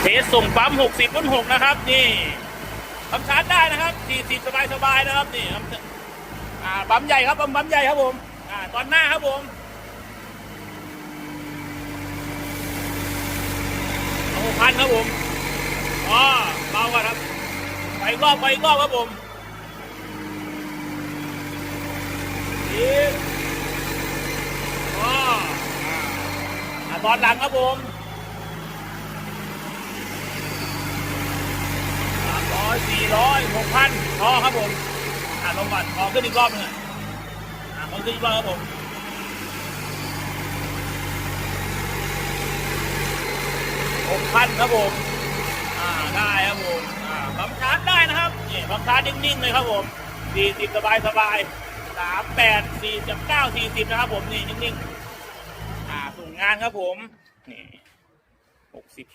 เทสส่งปั๊ม 60บน6นะครับ นี่ทำชาร์จได้นะครับ40สบายๆนะครับ นี่อ่าปั๊มใหญ่ครับปั๊มปั๊มใหญ่ครับผมอ่าตอนหน้าครับผมเอาพันครับผมอ๋อเบาก่อนครับ ไปกรอบไปกรอบครับผมอีกอ๋อตอนหลังครับผม สาม ร้อยหกพันพอครับผมอ่าลงก่อนพอขึ้นอีกรอบหนึงอะอ่าพอขึ้นอีกรอบครับผมหกพันครับผมอ่าได้ครับผมอ่าบัมชาร์จได้นะครับนี่บัมชาร์จนิ่งๆเลยครับผมสี่สิบสบายสบายสามแปดสี่สิบเก้าสี่สิบนะครับผมนี่นิ่งๆอ่าส่งงานครับผมนี่หกสิบ